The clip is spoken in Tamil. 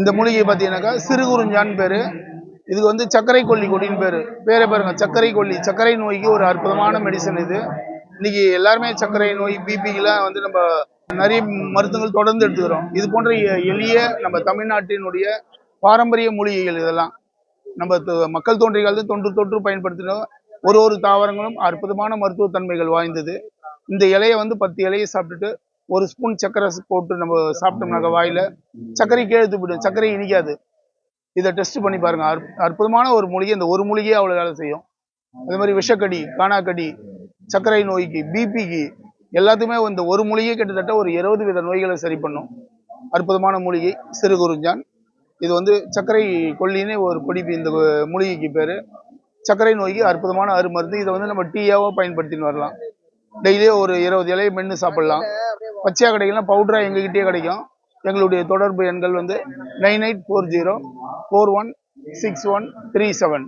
இந்த மூலிகை பார்த்தீங்கன்னாக்கா சிறுகுறிஞ்சான் பேர். இதுக்கு வந்து சர்க்கரை கொல்லி கொடின்னு பேர். பேரை பாருங்க சர்க்கரை கொல்லி. சர்க்கரை நோய்க்கு ஒரு அற்புதமான மெடிசன் இது. இன்னைக்கு எல்லாருமே சர்க்கரை நோய் பிபிக்கெலாம் வந்து நம்ம நிறைய மருத்துவங்கள் தொடர்ந்து எடுத்துக்கிறோம். இது போன்ற எளிய நம்ம தமிழ்நாட்டினுடைய பாரம்பரிய மூலிகைகள் இதெல்லாம். நம்ம மக்கள் தோன்றிய காலத்தில் தொன்று தொற்று பயன்படுத்தினோம் ஒரு ஒரு தாவரங்களும் அற்புதமான மருத்துவ தன்மைகள் வாய்ந்தது. இந்த இலையை வந்து பத்து இலையை சாப்பிட்டுட்டு ஒரு ஸ்பூன் சர்க்கரை போட்டு நம்ம சாப்பிட்டோம்னாக்க வாயில. சர்க்கரை கீழே போய்டும் சர்க்கரை இனிக்காது. இதை டெஸ்ட் பண்ணி பாருங்க. அற்புதமான ஒரு மூலிகை. இந்த ஒரு மூலிகையே அவ்வளோ வேலை செய்யும். அதே மாதிரி விஷக்கடி காணாக்கடி சர்க்கரை நோய்க்கு பிபிக்கு எல்லாத்துக்குமே இந்த ஒரு மூலிகை கிட்டத்தட்ட ஒரு இருபது வித நோய்களை சரி பண்ணும். அற்புதமான மூலிகை. சிறு குறிஞ்சான் இது வந்து சர்க்கரை கொல்லின்னு ஒரு கொடி இந்த மூலிகைக்கு பேர். சர்க்கரை நோய்க்கு அற்புதமான அருமருந்து. இதை வந்து நம்ம டீயாவோ பயன்படுத்தின்னு வரலாம். டெய்லியும் ஒரு இருபது இலையை மென்று சாப்பிடலாம். பச்சையாக கிடைக்கலாம் பவுடராக எங்ககிட்டயே கிடைக்கும். எங்களுடைய தொடர்பு எண்கள் வந்து nine eight four zero four one six one three seven